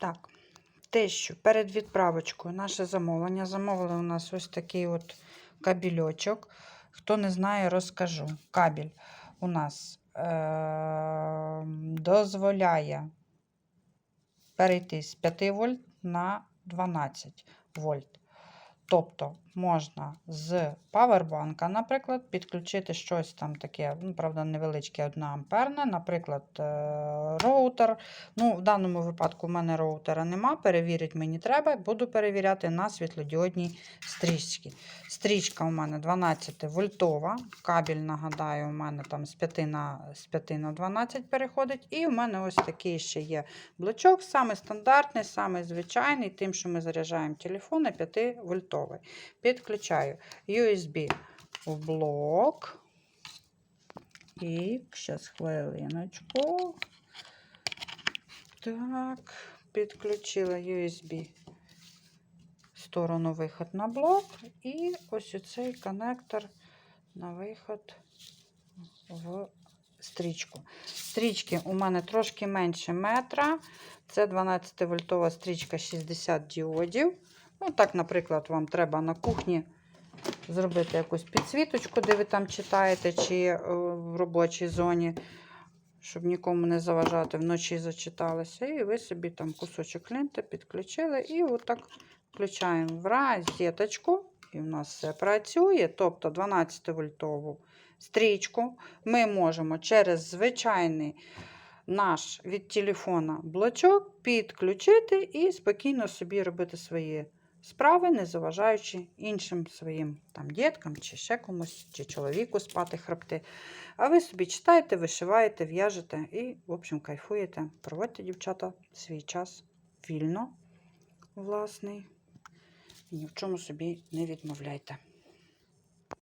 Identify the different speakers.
Speaker 1: Так, те, що перед відправочкою наше замовлення. Замовили у нас ось такий от кабельочок. Хто не знає, розкажу. Кабель у нас е- дозволяє перейти з 5 вольт на 12 вольт. Тобто можна з павербанка, наприклад, підключити щось там таке, ну, правда, невеличке 1 амперне, наприклад, е, роутер. Ну, В даному випадку в мене роутера нема, перевірити мені треба. Буду перевіряти на світлодіодній стрічці. Стрічка у мене 12 вольтова. Кабель, нагадаю, у мене там з 5 на, з 5 на 12 переходить. І у мене ось такий ще є блочок, саме стандартний, саме звичайний, тим, що ми заряджаємо телефон на 5 вольтовий. Підключаю USB в блок. І зараз хвилиночку. Так, підключила USB сторону виход на блок. І ось оцей коннектор на виход в стрічку. Стрічки у мене трошки менше метра. Це 12-вольтова стрічка 60 діодів. Ну, так, наприклад, вам треба на кухні зробити якусь підсвіточку, де ви там читаєте, чи е, в робочій зоні, щоб нікому не заважати, вночі зачиталися. І ви собі там кусочок ленти підключили. І отак включаємо в розеточку. І в нас все працює. Тобто 12-вольтову стрічку ми можемо через звичайний наш від телефона блочок підключити і спокійно собі робити свої справи, не заважаючи іншим своїм там діткам, чи ще комусь, чи чоловіку спати хребти. А ви собі читаєте, вишиваєте, в'яжете і, в общем, кайфуєте. Проводьте, дівчата, свій час вільно, власний. Ні в чому собі не відмовляйте.